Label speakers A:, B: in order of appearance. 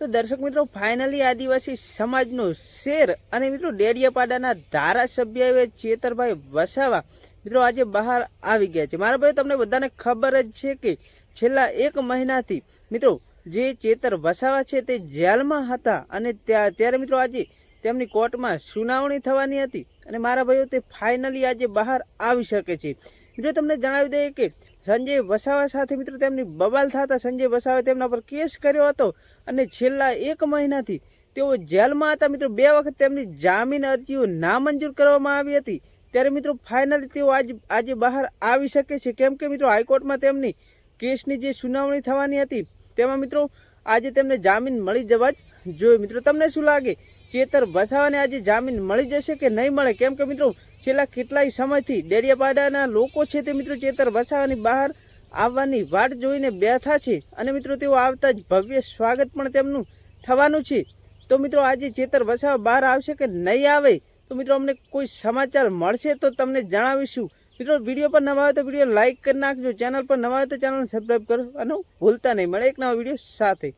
A: તો દર્શક મિત્રો ફાઇનલી આદિવાસી સમાજનો શેર અને મિત્રો ડેડિયાપાડાના ધારાસભ્ય એવે ચેતરભાઈ વસાવા મિત્રો આજે બહાર આવી ગયા છે. મારા ભાઈ તમને બધાને ખબર જ છે કે છેલ્લા એક મહિનાથી મિત્રો જે ચેતર વસાવા છે તે જેલમાં હતા અને ત્યાં, ત્યારે મિત્રો આજે તેમની કોર્ટમાં સુનાવણી થવાની હતી અને મારા ભાઈઓ, તે ફાઇનલી આજે બહાર આવી શકે છે. મિત્રો તમને જણાવી દઈએ કે સંજય વસાવા સાથે મિત્રો તેમની બબાલ થતા સંજય વસાવાએ તેમના પર કેસ કર્યો હતો અને છેલ્લા એક મહિનાથી તેઓ જેલમાં હતા. મિત્રો, બે વખત તેમની જામીન અરજીઓ નામંજૂર કરવામાં આવી હતી. ત્યારે મિત્રો, ફાઇનલી તેઓ આજ, આજે બહાર આવી શકે છે. કેમ કે મિત્રો, હાઈકોર્ટમાં તેમની કેસની જે સુનાવણી થવાની હતી, તેમાં મિત્રો આજે તેમને જામીન મળી જવા જ જોઈએ. મિત્રો, તમને શું લાગે? ચેતર વસાવાને આજે જામીન મળી જશે કે નહીં મળે? કેમ કે મિત્રો, છેલ્લા કેટલાય સમયથી ડેડિયાપાડાના લોકો છે તે મિત્રો ચેતર વસાવાની બહાર આવવાની વાટ જોઈને બેઠા છે અને મિત્રો, તેઓ આવતા જ ભવ્ય સ્વાગત પણ તેમનું થવાનું છે. તો મિત્રો, આજે ચેતર વસાવા બહાર આવશે કે નહીં આવે? તો મિત્રો, અમને કોઈ સમાચાર મળશે તો તમને જણાવીશું. મિત્રો વીડિયો પર નવા હોય તો વીડિયો લાઇક કરી નાખજો. ચેનલ પર નવા હોય તો ચેનલ સબસ્ક્રાઈબ કરવાનું ભૂલતા નહીં. મળે એક નવા વીડિયો સાથે.